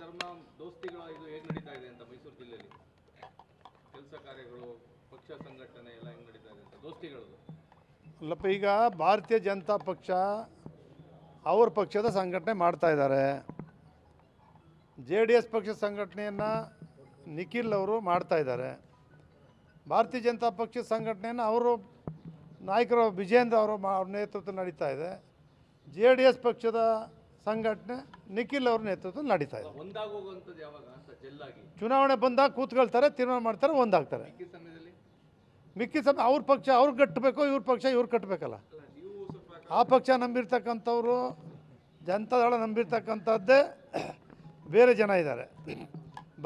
ಧರ್ಮ ದೋಸ್ತಿಗಳ ಇದು ಹೇಗೆ ನಡೀತಾ ಇದೆ ಅಂತ ಮೈಸೂರು ಜಿಲ್ಲೆಯಲ್ಲಿ? ಕೆಲಸ ಕಾರ್ಯಗಳು, ಪಕ್ಷ ಸಂಘಟನೆ ಎಲ್ಲ ಹೆಂಗೆ ನಡೀತಾ ಇದೆ ಅಂತ ದೋಸ್ತಿಗಳದು? ಅಲ್ಲಪ್ಪ, ಈಗ ಭಾರತೀಯ ಜನತಾ ಪಕ್ಷ ಅವ್ರ ಪಕ್ಷದ ಸಂಘಟನೆ ಮಾಡ್ತಾ ಇದ್ದಾರೆ. ಜೆ ಡಿ ಎಸ್ ಪಕ್ಷದ ಸಂಘಟನೆಯನ್ನು ನಿಖಿಲ್ ಅವರು ಮಾಡ್ತಾ ಇದ್ದಾರೆ. ಭಾರತೀಯ ಜನತಾ ಪಕ್ಷದ ಸಂಘಟನೆಯನ್ನು ಅವರು ನಾಯಕರು ವಿಜೇಂದ್ರ ಅವರು ಅವ್ರ ನೇತೃತ್ವದಲ್ಲಿ ನಡೀತಾ ಇದೆ. ಜೆ ಡಿ ಎಸ್ ಪಕ್ಷದ ಸಂಘಟನೆ ನಿಖಿಲ್ ಅವ್ರ ನೇತೃತ್ವದಲ್ಲಿ ನಡೀತಾ ಇದೆ. ಚುನಾವಣೆ ಬಂದಾಗ ಕೂತ್ಕೊಳ್ತಾರೆ ತೀರ್ಮಾನ ಮಾಡ್ತಾರೆ ಒಂದಾಗ್ತಾರೆ. ಮಿಕ್ಕಿ ಸಮಯ ಅವ್ರ ಪಕ್ಷ ಅವ್ರಿಗೆ ಕಟ್ಟಬೇಕು ಇವ್ರ ಪಕ್ಷ ಇವ್ರು ಕಟ್ಟಬೇಕಲ್ಲ? ಆ ಪಕ್ಷ ನಂಬಿರ್ತಕ್ಕಂಥವ್ರು ಜನತಾದಳ ನಂಬಿರ್ತಕ್ಕಂಥದ್ದೇ ಬೇರೆ ಜನ ಇದ್ದಾರೆ.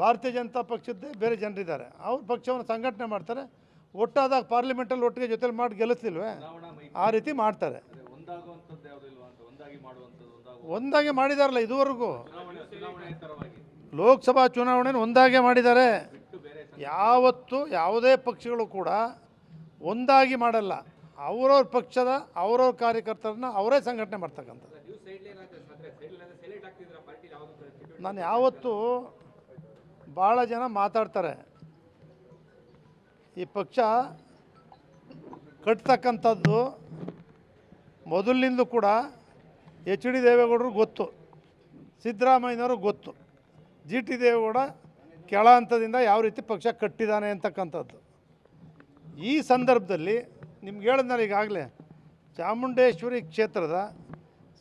ಭಾರತೀಯ ಜನತಾ ಪಕ್ಷದ್ದೇ ಬೇರೆ ಜನರಿದ್ದಾರೆ. ಅವ್ರ ಪಕ್ಷವನ್ನು ಸಂಘಟನೆ ಮಾಡ್ತಾರೆ. ಒಟ್ಟಾದಾಗ ಪಾರ್ಲಿಮೆಂಟಲ್ಲಿ ಒಟ್ಟಿಗೆ ಜೊತೆಲಿ ಮಾಡಿ ಗೆಲ್ಲಿಸ್ಲಿಲ್ವೇ? ಆ ರೀತಿ ಮಾಡ್ತಾರೆ. ಒಂದಾಗುವಂಥದ್ದು ಯಾವುದಿಲ್ವಾ ಅಂತ? ಒಂದಾಗಿ ಮಾಡುವಂಥದ್ದು ಒಂದಾಗುವ ಒಂದಾಗೆ ಮಾಡಿದಾರಲ್ಲ ಇದುವರೆಗೂ? ಚುನಾವಣೆ ಚುನಾವಣೆ ತರವಾಗಿ ಲೋಕಸಭಾ ಚುನಾವಣೆನ ಒಂದಾಗೆ ಮಾಡಿದ್ದಾರೆ. ಬಿಟ್ಟು ಬೇರೆ ಯಾವತ್ತು ಯಾವುದೇ ಪಕ್ಷಗಳು ಕೂಡ ಒಂದಾಗಿ ಮಾಡಲ್ಲ. ಅವರವ್ರ ಪಕ್ಷದ ಅವರವ್ರ ಕಾರ್ಯಕರ್ತರನ್ನ ಅವರೇ ಸಂಘಟನೆ ಮಾಡ್ತಕ್ಕಂಥದ್ದು. ನೀವು ಸೈಡ್ ಲೈನ್ ಸೈಡ್ ಸೈಲೆಂಟ್ ಆಗ್ತಿದ್ರ ಪಾರ್ಟಿ ಯಾವುದು ನಾನು ಯಾವತ್ತು ಭಾಳ ಜನ ಮಾತಾಡ್ತಾರೆ. ಈ ಪಕ್ಷ ಕಟ್ತಕ್ಕಂಥದ್ದು ಮೊದಲಿನಿಂದಲೂ ಕೂಡ ಎಚ್ ಡಿ ದೇವೇಗೌಡರು ಗೊತ್ತು, ಸಿದ್ದರಾಮಯ್ಯನವರು ಗೊತ್ತು. ಜಿ ಟಿ ದೇವೇಗೌಡ ಕೆಳ ಹಂತದಿಂದ ಯಾವ ರೀತಿ ಪಕ್ಷ ಕಟ್ಟಿದ್ದಾನೆ ಅಂತಕ್ಕಂಥದ್ದು. ಈ ಸಂದರ್ಭದಲ್ಲಿ ನಿಮ್ಗೆ ಹೇಳಿದ್ನಲ್ಲ ಈಗಾಗಲೇ, ಚಾಮುಂಡೇಶ್ವರಿ ಕ್ಷೇತ್ರದ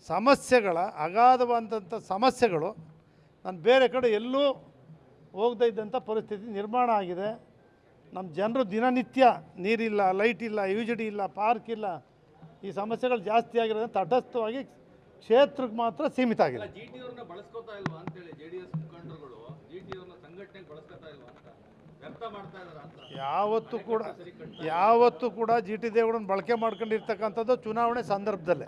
ಸಮಸ್ಯೆಗಳ, ಅಗಾಧವಾದಂಥ ಸಮಸ್ಯೆಗಳು ನಾನು ಬೇರೆ ಕಡೆ ಎಲ್ಲೂ ಹೋಗದೇ ಇದ್ದಂಥ ಪರಿಸ್ಥಿತಿ ನಿರ್ಮಾಣ ಆಗಿದೆ. ನಮ್ಮ ಜನರು ದಿನನಿತ್ಯ ನೀರಿಲ್ಲ, ಲೈಟ್ ಇಲ್ಲ ಯು ಜಿ ಡಿ ಇಲ್ಲ, ಪಾರ್ಕ್ ಇಲ್ಲ ಈ ಸಮಸ್ಯೆಗಳು ಜಾಸ್ತಿ ಆಗಿರೋದ್ರಿಂದ ತಟಸ್ಥವಾಗಿ ಕ್ಷೇತ್ರಕ್ಕೆ ಮಾತ್ರ ಸೀಮಿತ ಆಗಿದೆ ಯಾವತ್ತೂ ಕೂಡ ಯಾವತ್ತೂ ಕೂಡ ಜಿ ಟಿ ದೇವೇಗೌಡನ ಬಳಕೆ ಮಾಡ್ಕೊಂಡಿರ್ತಕ್ಕಂಥದ್ದು ಚುನಾವಣೆ ಸಂದರ್ಭದಲ್ಲೇ.